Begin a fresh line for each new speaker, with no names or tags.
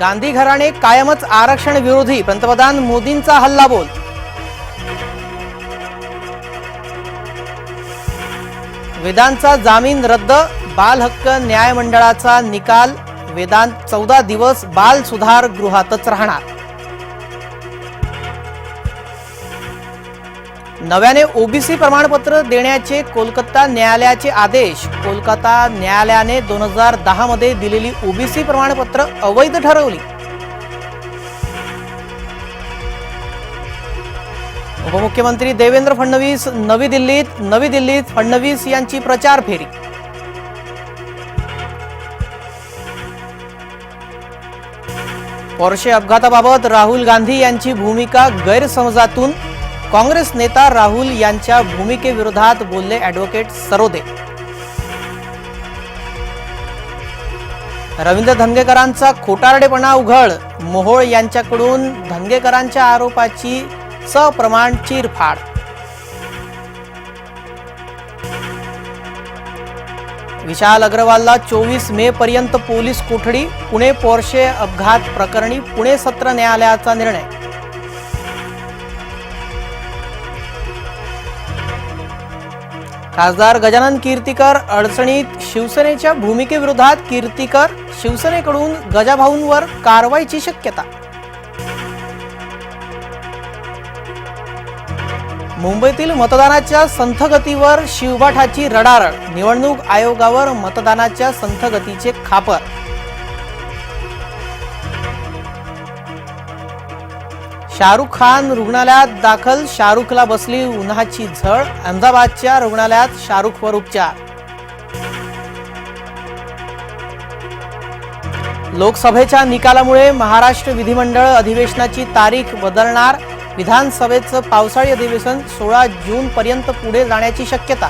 गांधी घराणे कायमच आरक्षण विरोधी पंतप्रधान मोदींचा हल्लाबोल वेदांचा जामीन रद्द बाल हक्क न्यायमंडळाचा निकाल वेदांत चौदा दिवस बाल सुधार गृहातच राहणार. नव्याने ओबीसी प्रमाणपत्र देण्याचे कोलकाता न्यायालयाचे आदेश. कोलकाता न्यायालयाने दोन हजार दहामध्ये दिलेली ओबीसी प्रमाणपत्र अवैध ठरवली. उपमुख्यमंत्री देवेंद्र फडणवीस नवी दिल्लीत नवी दिल्लीत फडणवीस यांची प्रचार फेरी. पोर्शे अपघाताबाबत राहुल गांधी यांची भूमिका गैरसमजातून काँग्रेस नेता राहुल यांच्या भूमिकेविरोधात बोलले ॲडव्होकेट सरोदे. रवींद्र धनगेकरांचा खोटारडेपणा उघड मोहोळ यांच्याकडून धनगेकरांच्या आरोपाची सप्रमाण चिरफाड. विशाल अग्रवालला चोवीस मे पर्यंत पोलीस कोठडी पुणे पोर्शे अपघात प्रकरणी पुणे सत्र न्यायालयाचा निर्णय. खासदार गजानन कीर्तीकर अडचणीत शिवसेनेच्या भूमिकेविरोधात कीर्तीकर शिवसेनेकडून गजाभाऊंवर कारवाईची शक्यता. मुंबईतील मतदानाच्या संथगतीवर शिवभाठाची शिवबाठाची रडारड. निवडणूक आयोगावर मतदानाच्या संथगतीचे खापर. शाहरुख खान रुग्णालयात दाखल शाहरुखला बसली उन्हाची झळ अहमदाबादच्या रुग्णालयात शाहरुखवर उपचार. लोकसभेच्या निकालामुळे महाराष्ट्र विधिमंडळ अधिवेशनाची तारीख बदलणार विधानसभेचं पावसाळी अधिवेशन सोळा जून पर्यंत पुढे जाण्याची शक्यता.